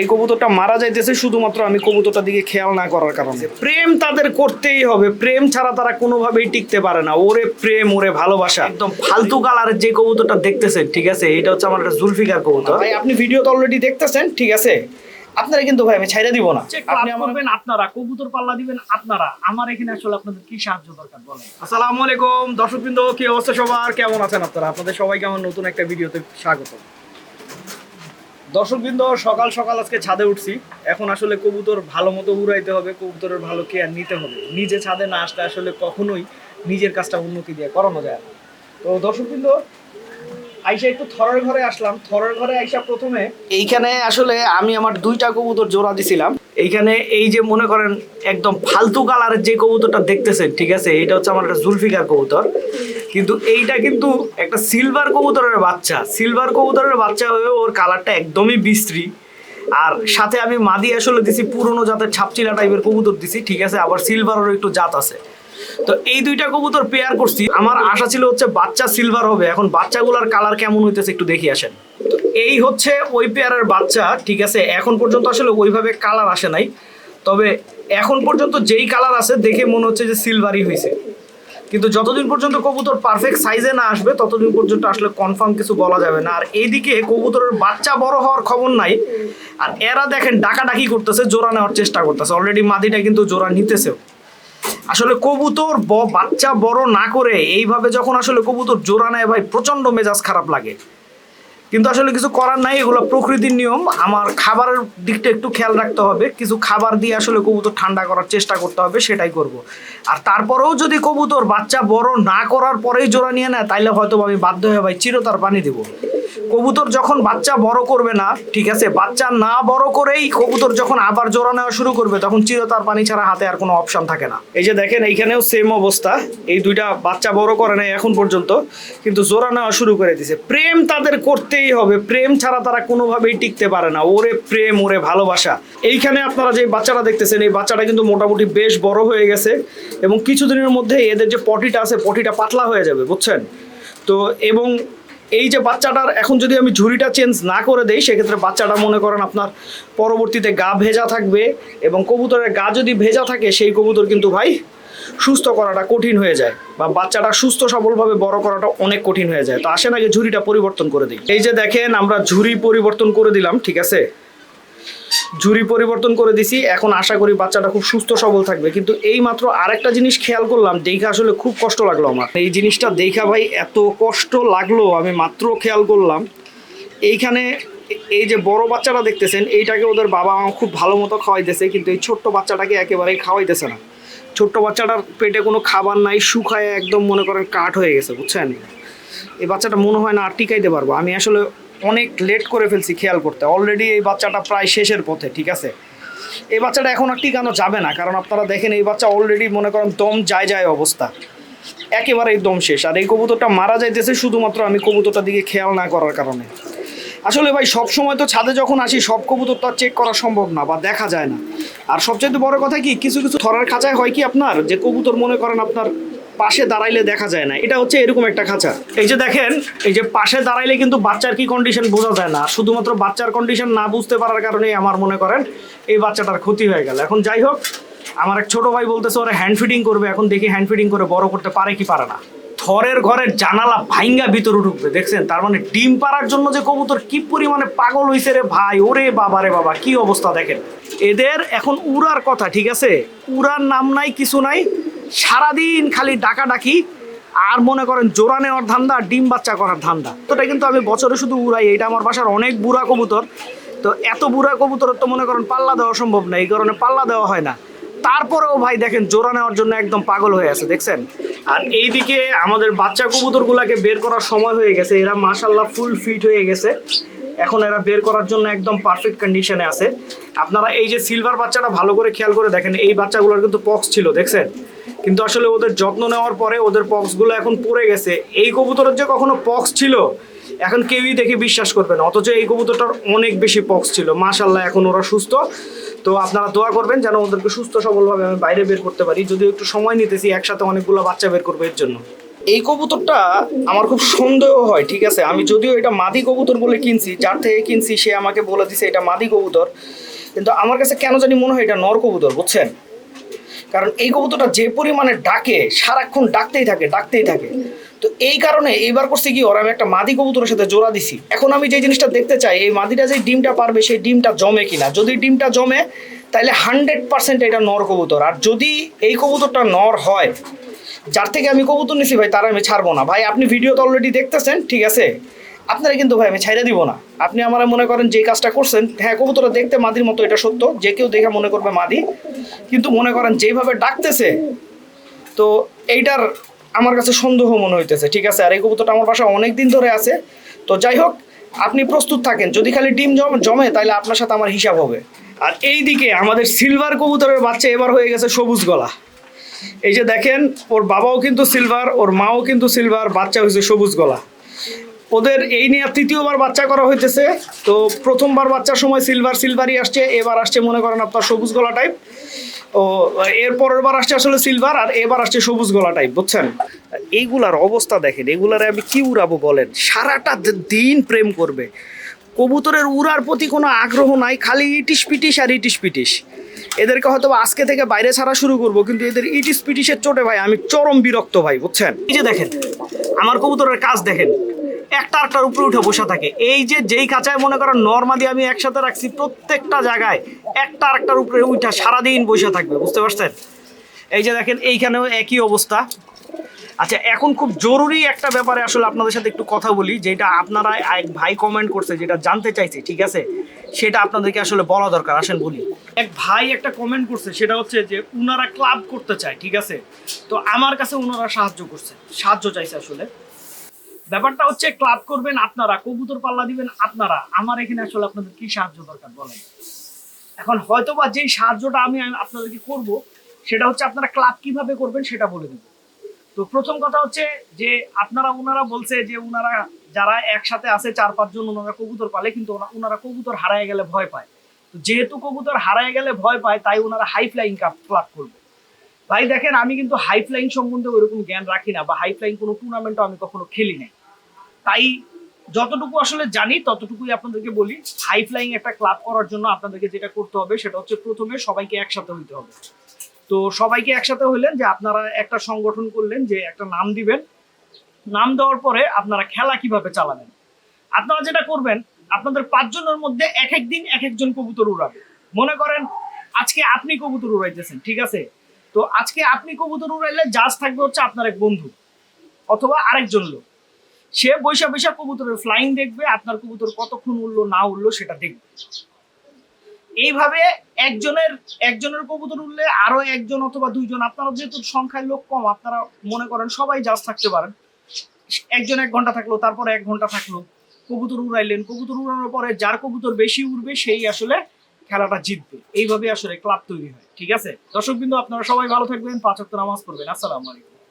এই কবুতরটা মারা যাইতেছে শুধুমাত্র আমি কবুতরটা দিকে খেয়াল না করার কারণে। প্রেম তাদের করতেই হবে। প্রেম ছাড়া তারা কোনোভাবেই টিকতে পারে না। ওরে প্রেম ওরে ভালোবাসা। একদম ফালতু কালারের যে কবুতরটা দেখতেছেন ঠিক আছে? এটা হচ্ছে আমার একটা জুলফিকার কবুতর। ভাই আপনি ভিডিও তো অলরেডি দেখতেছেন ঠিক আছে? আপনারা কিন্তু ভাই আমি ছাইড়া দিব না। আপনি করবেন আপনারা কবুতর পাল্লা দিবেন আপনারা। আমার এখানে আসলে আপনাদের কি সাহায্য দরকার বলেন। আসসালামু আলাইকুম দর্শকবৃন্দ কি অবস্থা সবার? কেমন আছেন আপনারা? আপনাদের সবাইকে আমার নতুন একটা ভিডিওতে স্বাগত দর্শকবৃন্দ, সকাল সকাল আজকে ছাদে উঠছি। এখন আসলে কবুতর ভালো মতো উড়াইতে হবে, কবুতরের ভালো কেয়ার নিতে হবে। নিজে ছাদে না আসলে আসলে কখনোই নিজের কাজটা উন্নতি দিয়ে করানো যায় না। তো দর্শকবৃন্দ, আইসা একটু থরের ঘরে আসলাম। থরের ঘরে আইসা প্রথমে এইখানে আসলে আমি আমার দুইটা কবুতর জোড়া দিছিলাম। এইখানে এই যে মনে করেন একদম ফালতু কালারের যে কবুতরটা দেখতেছেন, ঠিক আছে? এটা হচ্ছে আমার একটা জুলফিকার কবুতর। কিন্তু এইটা কিন্তু একটা সিলভার কবুতরের বাচ্চা। সিলভার কবুতরের বাচ্চা হয়ে ওর কালারটা একদমই বিশ্রী। আর সাথে আমি মাদি আসলে দিছি, পুরনো জাতের ছাপচিলা টাইপের কবুতর দিছি, ঠিক আছে? আবার সিলভারেরও একটু জাত আছে। তো এই দুইটা কবুতর পেয়ার করছি। আমার আশা ছিল হচ্ছে বাচ্চা সিলভার হবে। এখন বাচ্চাগুলোর কালার কেমন হইতেছে একটু দেখি আসেন। এই হচ্ছে ওই পেয়ারের বাচ্চা, ঠিক আছে? এখন পর্যন্ত আসলে ওইভাবে কালার আসে নাই। তবে এখন পর্যন্ত যেই কালার আছে, দেখে মনে হচ্ছে যে সিলভারই হয়েছে কিন্তু যতদিন পর্যন্ত কবুতর পারফেক্ট সাইজে না আসবে, ততদিন পর্যন্ত আসলে কনফার্ম কিছু বলা যাবে না। আর এইদিকে কবুতরের বাচ্চা বড় হওয়ার খবর নাই। আর এরা দেখেন ডাকাডাকি করতেছে, জোড়া নেওয়ার চেষ্টা করতেছে। অলরেডি মাদিটা কিন্তু জোড়া নিতেছেও। আসলে কবুতর বাচ্চা বড় না করে এইভাবে যখন আসলে কবুতর জোড়া নেয় ভাই প্রচণ্ড মেজাজ খারাপ লাগে। কিন্তু আসলে কিছু করার নাই, এগুলো প্রকৃতির নিয়ম। আমার খাবারের দিকটা একটু খেয়াল রাখতে হবে। কিছু খাবার দিয়ে আসলে কবুতর ঠান্ডা করার চেষ্টা করতে হবে, সেটাই করব। আর তারপরেও যদি কবুতর বাচ্চা বড় না করার পরেই জোড়া নিয়ে নেয়, তাইলে হয়তো আমি বাধ্য হয়ে ভাই চিরতার পানি দেবো। কবুতর যখন বাচ্চা বড় করবে না, ঠিক আছে, বাচ্চা না বড় করেই কবুতর যখন আবার জোড়া নেওয়া শুরু করবে, তখন চিরতার পানি ছাড়া হাতে আর কোনো অপশন থাকে না। এই যে দেখেন, এইখানেও সেম অবস্থা। এই দুইটা বাচ্চা বড় করে নাই এখন পর্যন্ত, কিন্তু জোড়া নেওয়া শুরু করে দিছে। প্রেম তাদের করতেই হবে। প্রেম ছাড়া তারা কোনোভাবেই টিকতে পারে না। ওরে প্রেম, ওরে ভালোবাসা। এইখানে আপনারা যে বাচ্চাটা দেখতেছেন, এই বাচ্চাটা কিন্তু মোটামুটি বেশ বড় হয়ে গেছে এবং কিছুদিনের মধ্যে এদের যে পটিটা আছে, পটিটা পাতলা হয়ে যাবে, বুঝছেন? তো, এবং এই যে বাচ্চাটার এখন যদি আমি ঝুড়িটা চেঞ্জ না করে দেই, সেক্ষেত্রে বাচ্চাটা মনে করেন আপনার পরবর্তীতে গা ভেজা থাকবে এবং কবুতরের গা যদি ভেজা থাকে, সেই কবুতর কিন্তু ভাই সুস্থ করাটা কঠিন হয়ে যায় বা বাচ্চাটা সুস্থ সবলভাবে বড় করাটা অনেক কঠিন হয়ে যায়। তো আসেন আগে ঝুড়িটা পরিবর্তন করে দিই। এই যে দেখেন, আমরা ঝুড়ি পরিবর্তন করে দিলাম, ঠিক আছে? ঝুড়ি পরিবর্তন করে দিছি। এখন আশা করি বাচ্চাটা খুব সুস্থ, সবল থাকবে। কিন্তু এই মাত্র আরেকটা জিনিস খেয়াল করলাম, দেখা আসলে খুব কষ্ট লাগল আমার। এই জিনিসটা দেখা ভাই এত কষ্ট লাগল, আমি মাত্র খেয়াল করলাম। এইখানে এই যে বড় বাচ্চাটা দেখতেছেন, এইটাকে ওদের বাবা মা খুব ভালো মতো খাওয়াইতেছে, কিন্তু এই ছোট্ট বাচ্চাটাকে একেবারেই খাওয়াইতেছে না। ছোট্ট বাচ্চাটার পেটে কোনো খাবার নাই, শুকায় একদম মনে করেন কাঠ হয়ে গেছে, বুঝছেন? এই বাচ্চাটা মনে হয় না আর টিকাইতে পারব। আমি আসলে অনেক লেট করে ফেলছি খেয়াল করতে। অলরেডি এই বাচ্চাটা প্রায় শেষের পথে, ঠিক আছে? এই বাচ্চাটা এখন আর টিকানো যাবে না, কারণ আপনারা দেখেন এই বাচ্চা অলরেডি মনে করেন দম যায় যায় অবস্থা। একেবারেই দম শেষ। আর এই কবুতরটা মারা যাইতেছে শুধুমাত্র আমি কবুতরটা দিকে খেয়াল না করার কারণে। আসলে ভাই সব সময় তো ছাদে যখন আসি, সব কবুতর তো চেক করা সম্ভব না বা দেখা যায় না। আর সবচেয়ে বড় কথা কি, কিছু কিছু থরের খাঁচায় হয় কি আপনার? যে কবুতর মনে করেন আপনার পাশে দাঁড়াইলে দেখা যায় না। এটা হচ্ছে এরকম একটা খাঁচা। এই যে দেখেন, এই যে পাশে দাঁড়াইলে কিন্তু বাচ্চার কি কন্ডিশন বোঝা যায় না। শুধুমাত্র বাচ্চার কন্ডিশন না বুঝতে পারার কারণে আমার মনে করেন এই বাচ্চাটার ক্ষতি হয়ে গেল। এখন যাই হোক, আমার এক ছোট ভাই বলতেছে, ওরা হ্যান্ড ফিডিং করবে, এখন দেখি হ্যান্ড ফিডিং করে বড় করতে পারে কি পারে না। থরের ঘরের জানালা ভাইঙ্গা ভিতরে ঢুকবে, দেখছেন? তার মানে ডিম পাড়ার জন্য যে কবুতর কি পরিমাণে পাগল হইছে রে ভাই, ওরে বাবা রে বাবা, কি অবস্থা দেখেন? এদের এখন উড়ার কথা, ঠিক আছে? উড়ার নাম নাই, কিছু নাই। সারাদিন খালি ডাকাডাকি আর মনে করেন জোড়া নেওয়ার ধান্দা, ডিম বাচ্চা করার ধান্দা। তোটা কিন্তু আমি বছরে শুধু উড়াই, এটা আমার বাসার অনেক বুড়া কবুতর। তো এত বুড়া কবুতরের তো মনে করেন পাল্লা দেওয়া সম্ভব না, এই কারণে পাল্লা দেওয়া হয় না। তারপরেও ভাই দেখেন জোড়া নেওয়ার জন্য একদম পাগল হয়ে আছে, দেখছেন? আর এইদিকে আমাদের বাচ্চা কবুতরগুলাকে বের করার সময় হয়ে গেছে, এরা মাশাল্লাহ ফুল ফিট হয়ে গেছে। এখন এরা বের করার জন্য একদম পারফেক্ট কন্ডিশনে আছে। আপনারা এই যে সিলভার বাচ্চাটা ভালো করে খেয়াল করে দেখেন, এই বাচ্চাগুলোর কিন্তু পক্স ছিল, দেখছেন? কিন্তু আসলে ওদের যত্ন নেওয়ার পরে ওদের পক্সগুলো এখন পড়ে গেছে। এই কবুতরের যে কখনো পক্স ছিল, এখন কেউই দেখে বিশ্বাস করবে না। অথচ এই কবুতরটার অনেক বেশি পক্স ছিল। মাশাল্লাহ এখন ওরা সুস্থ। তো আপনারা দোয়া করবেন যেন ওদেরকে সুস্থ সবলভাবে আমি বাইরে বের করতে পারি। যদিও একটু সময় নিতেছি, একসাথে অনেকগুলো বাচ্চা বের করব এর জন্য। এই কবুতরটা আমার খুব সন্দেহ হয়, ঠিক আছে? আমি যদিও এটা মাদি কবুতর বলে কিনছি, যার থেকে কিনছি সে আমাকে বলে দিছে এটা মাদি কবুতর। কিন্তু আমার কাছে কেন জানি মনে হয় এটা নর কবুতর, বুঝছেন? কারণ এই কবুতরটা যে পরিমাণে ডাকে, সারাক্ষণ ডাকতেই থাকে ডাকতেই থাকে। তো এই কারণে এইবার করছে কি, ওর আমি একটা মাদি কবুতরের সাথে জোড়া দিছি। এখন আমি যে জিনিসটা দেখতে চাই, এই মাদিটা যে ডিমটা পারবে, সেই ডিমটা জমে কিনা? যদি ডিমটা জমে তাহলে হান্ড্রেড পার্সেন্ট এটা নর কবুতর। আর যদি এই কবুতরটা নর হয়, যার থেকে আমি কবুতর নিছি ভাই, তারা আমি ছাড়বো না। ভাই, আপনি ভিডিও তো অলরেডি দেখতেছেন, ঠিক আছে? আপনারা কিন্তু ভাই আমি ছাইড়ে দিব না। আপনি আমার মনে করেন যে কাজটা করছেন হ্যাঁ কবুতরা দেখতে মাদির মতো, এটা সত্য, যে কেউ দেখে মনে করবে মাদি। কিন্তু মনে করেন যেভাবে ডাকতেছে, তো এইটার আমার কাছে সন্দেহ মনে হইতেছে, ঠিক আছে? আর এই কবুতরটা আমার বাসা অনেক দিন ধরে আছে। তো যাই হোক, আপনি প্রস্তুত থাকেন। যদি খালি ডিম জম- জমে তাহলে আপনার সাথে আমার হিসাব হবে। আর এই দিকে আমাদের সিলভার কবুতরের বাচ্চা এবার হয়ে গেছে সবুজ গলা। এই যে দেখেন, ওর বাবাও কিন্তু সিলভার, ওর মাও কিন্তু সিলভার, বাচ্চা হয়েছে সবুজ গলা। ওদের এই নিয়ে তৃতীয়বার বাচ্চা করা হইতেছে। তো প্রথমবার বাচ্চার সময় সিলভার সিলভারই আসছে, এবার আসছে, মনে করেন আপনার সবুজ গলা টাইপ ও, এর পরের বার আসছে আসলে সিলভার আর এবার আসছে সবুজ গলা টাইপ বুঝছেন? এইগুলার অবস্থা দেখেন, এগুলারে আমি কি উড়াবো বলেন? সারাটা দিন প্রেম করবে। কবুতরের উড়ার প্রতি কোনো আগ্রহ নাই, খালি ইটিস পিটিস আর ইটিস পিটিস এদেরকে হয়তো আজকে থেকে বাইরে ছাড়া শুরু করব, কিন্তু এদের ইটিস পিটিসের চোটে ভাই, আমি চরম বিরক্ত ভাই, বুঝছেন? এই যে দেখেন, আমার কবুতরের কাজ দেখেন। একটা একটার উপরে উঠে বসে থাকে। এই যে যেই কাঁচায় মনে করেন নর্মালি আমি একসাথে রাখছি, প্রত্যেকটা জায়গায় একটা আরেকটার উপরে উঠা সারাদিন বসে থাকবে, বুঝতে পারছেন? এই যে দেখেন, এইখানেও একই অবস্থা। আচ্ছা এখন খুব জরুরি একটা ব্যাপারে আসলে আপনাদের সাথে একটু কথা বলি, যেটা আপনারা এক ভাই কমেন্ট করছে, যেটা জানতে চাইছে, ঠিক আছে? সেটা আপনাদেরকে আসলে বলা দরকার, আসেন বলি। এক ভাই একটা কমেন্ট করছে, সেটা হচ্ছে যে উনারা ক্লাব করতে চায়, ঠিক আছে? তো আমার কাছে উনারা সাহায্য করছে, সাহায্য চাইছে আসলে। ব্যাপারটা হচ্ছে ক্লাব করবেন আপনারা, কবুতর পাল্লা দিবেন আপনারা। আমার এখানে আসলে আপনাদের কি সাহায্য দরকার বলেন? এখন হয়তোবা যেই সাহায্যটা আমি আপনাদেরকে করব, সেটা হচ্ছে আপনারা ক্লাব কীভাবে করবেন সেটা বলে দেবো। তো প্রথম কথা হচ্ছে যে, আপনারা ওনারা বলছে যে ওনারা যারা একসাথে আছে, চার পাঁচজন ওনারা কবুতর পালে, কিন্তু ওনারা কবুতর হারায় গেলে ভয় পায়। তো যেহেতু কবুতর হারায় গেলে ভয় পায়, তাই ওনারা হাই ফ্লাইং ক্লাব করবে। ভাই, দেখেন, আমি কিন্তু হাই সম্বন্ধে ওইরকম জ্ঞান রাখি না, বা হাই কোনো টুর্নামেন্টও আমি কখনো খেলি নাই। তাই যতটুকু আসলে জানি, ততটুকুই আপনাদেরকে বলি হাই একটা ক্লাব করার জন্য আপনাদেরকে যেটা করতে হবে, সেটা হচ্ছে প্রথমে সবাইকে একসাথে হইতে হবে। তো সবাইকে একসাথে হইলেন যে আপনারা একটা সংগঠন করলেন, যে একটা নাম দিবেন। নাম দেওয়ার পরে আপনারা খেলা কীভাবে চালাবেন? আপনারা যেটা করবেন, আপনাদের পাঁচজনের মধ্যে এক এক দিন এক একজন কবুতর উড়াবে। মনে করেন, আজকে আপনি কবুতর উড়াইতেছেন, ঠিক আছে? তো আজকে আপনি কবুতর উড়াইলে জাজ থাকবে হচ্ছে আপনার এক বন্ধু অথবা আরেকজন লোক। সে বৈশা বৈশা কবুতরের ফ্লাইং দেখবে, আপনার কবুতর কতক্ষণ উঠল না উঠল সেটা দেখবে। এইভাবে একজনের একজনের কবুতর উঠলে আরও একজন অথবা দুইজন, আপনারা যেহেতু সংখ্যায় লোক কম, আপনারা মনে করেন সবাই জাজ থাকতে পারেন। একজন এক ঘণ্টা থাকল, তারপরে এক ঘণ্টা থাকল। কবুতর উড়াইলেন, কবুতর উড়ানোর পরে যার কবুতর বেশি উড়বে, সেই আসলে খেলাটা জিতবে। এইভাবে আসলে ক্লাব তৈরি হয়, ঠিক আছে? দর্শক বিন্দু আপনারা সবাই ভালো থাকবেন, পাঁচ নামাজ পড়বেন। আসসালামু আলাইকুম।